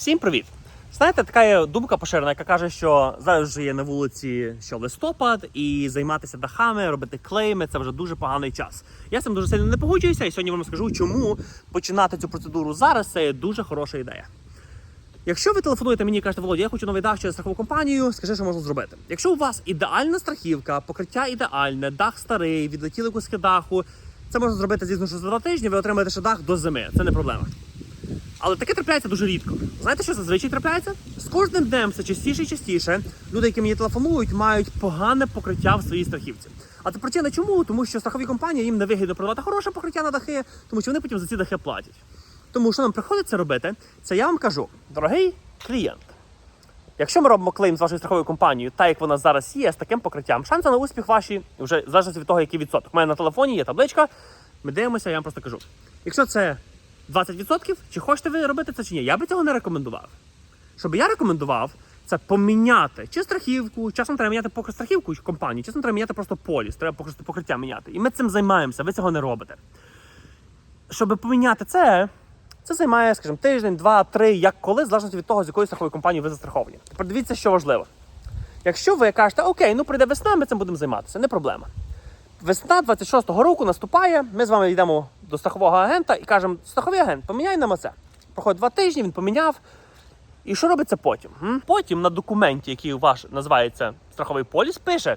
Всім привіт! Знаєте, така є думка поширена, яка каже, що зараз вже є на вулиці що листопад, і займатися дахами, робити клейми це вже дуже поганий час. Я цим дуже сильно не погоджуюся, і сьогодні вам скажу, чому починати цю процедуру зараз це є дуже хороша ідея. Якщо ви телефонуєте мені і кажете, Володя, я хочу новий дах через страхову компанію, скажи, що можна зробити. Якщо у вас ідеальна страхівка, покриття ідеальне, дах старий, відлетіли куски даху, це можна зробити, звісно, що за два тижні, ви отримаєте ще дах до зими. Це не проблема. Але таке трапляється дуже рідко. Знаєте, що зазвичай трапляється? З кожним днем все частіше і частіше люди, які мені телефонують, мають погане покриття в своїй страхівці. А це причина чому? Тому що страхові компанії їм не вигідно продавати хороше покриття на дахи, тому що вони потім за ці дахи платять. Тому що нам приходиться робити, це я вам кажу, дорогий клієнт. Якщо ми робимо клейм з вашою страховою компанією, так як вона зараз є, з таким покриттям, шанси на успіх ваші вже залежить від того, який відсоток. У мене на телефоні є табличка. Ми дивимося, я вам просто кажу. Якщо це 20%, чи хочете ви робити це чи ні, я би цього не рекомендував. Що би я рекомендував, це поміняти чи страхівку, часом треба міняти поки страхівку компанії, часом треба міняти просто поліс, треба покриття міняти. І ми цим займаємося, ви цього не робите. Щоб поміняти це, це займає, скажімо, тиждень, два, три, як коли, залежно від того, з якої страхової компанії ви застраховані. Тепер дивіться, що важливо. Якщо ви кажете, окей, ну прийде весна, ми цим будемо займатися, не проблема. Весна 26-го року наступає, ми з вами йдемо до страхового агента і кажемо, страховий агент, поміняй нам оце. Проходить два тижні, він поміняв. І що робиться потім? Потім на документі, який ваш називається страховий поліс, пише,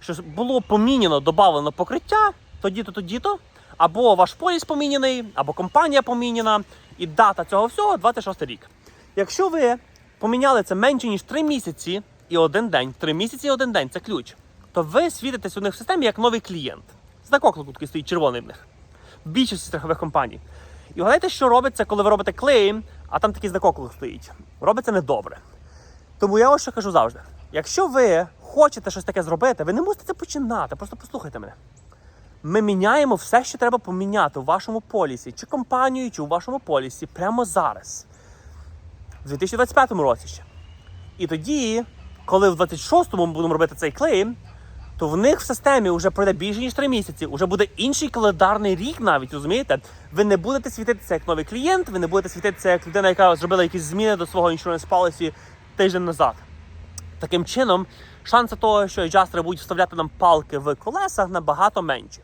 що було поміняно, додано покриття тоді-то, тоді-то, або ваш поліс поміняний, або компанія поміняна, і дата цього всього 26 рік. Якщо ви поміняли це менше, ніж 3 місяці і один день, 3 місяці і один день це ключ, то ви світитесь у них в системі як новий клієнт. Знак оклику стоїть червоний в них. Більшості страхових компаній. І вгадайте, що робиться, коли ви робите клейм, а там такий знак оклику стоїть. Робиться недобре. Тому я ось що кажу завжди: якщо ви хочете щось таке зробити, ви не мусите це починати. Просто послухайте мене. Ми міняємо все, що треба поміняти у вашому полісі, чи компанію, чи у вашому полісі прямо зараз, в 2025 році ще. І тоді, коли в 26-му ми будемо робити цей клейм, то в них в системі вже пройде більше ніж 3 місяці. Уже буде інший календарний рік, навіть розумієте? Ви не будете світитися як новий клієнт, ви не будете світитися як людина, яка зробила якісь зміни до свого insurance policy тиждень назад. Таким чином, шанси того, що аджастери будуть вставляти нам палки в колесах, набагато менші.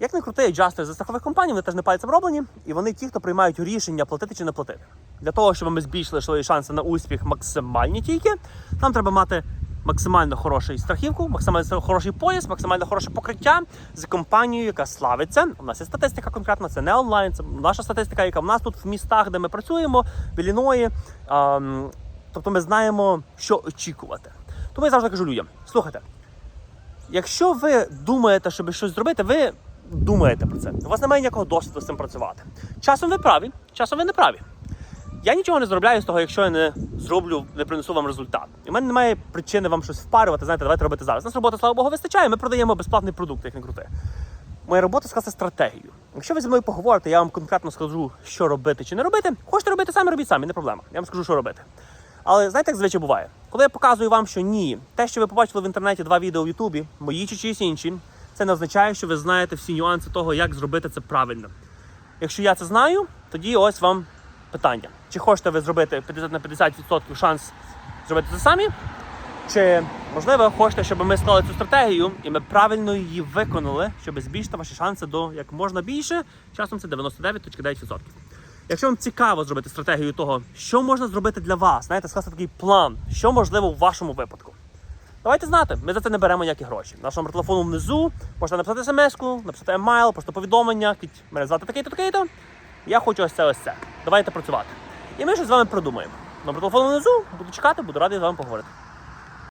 Як не крути, аджастери за страхових компаній, вони теж не пальцем роблені, і вони ті, хто приймають рішення платити чи не платити. Для того, щоб ми збільшили свої шанси на успіх максимальні тільки, нам треба мати максимально хорошу страхівку, максимально хороший пояс, максимально хороше покриття з компанією, яка славиться. У нас є статистика конкретна, це не онлайн, це наша статистика, яка в нас тут в містах, де ми працюємо, в Ілліної. Ем, тобто ми знаємо, що очікувати. Тому я завжди кажу людям: слухайте, якщо ви думаєте, щоб щось зробити, ви думаєте про це. У вас немає ніякого досвіду з цим працювати. Часом ви праві, часом ви не праві. Я нічого не заробляю з того, якщо я не зроблю, не принесу вам результат. І в мене немає причини вам щось впарювати. Знаєте, давайте робити зараз. У Нас роботи, слава Богу, вистачає. Ми продаємо безплатний продукт, як не крути. Моя робота сказати стратегію. Якщо ви зі мною поговорите, я вам конкретно скажу, що робити чи не робити. Хочете робити самі, робіть самі, не проблема. Я вам скажу, що робити. Але знаєте, як зазвичай буває? Коли я показую вам, що ні, те, що ви побачили в інтернеті, два відео в Ютубі, мої чи чиїсь інші, це не означає, що ви знаєте всі нюанси того, як зробити це правильно. Якщо я це знаю, тоді ось вам питання. Чи хочете ви зробити 50 на 50% шанс зробити це самі? Чи можливо хочете, щоб ми склали цю стратегію і ми правильно її виконали, щоб збільшити ваші шанси до як можна більше, часом це 99,9%. Якщо вам цікаво зробити стратегію того, що можна зробити для вас, знаєте, скласти такий план, що можливо в вашому випадку. Давайте знати, ми за це не беремо ніякі гроші. Наш номер телефону внизу, можете написати смс-ку, написати емайл, просто повідомлення, мене звати такий-то, такий-то. Я хочу ось це, ось це. Давайте працювати. І ми щось з вами продумаємо. Номер телефону внизу, буду чекати, буду радий з вами поговорити.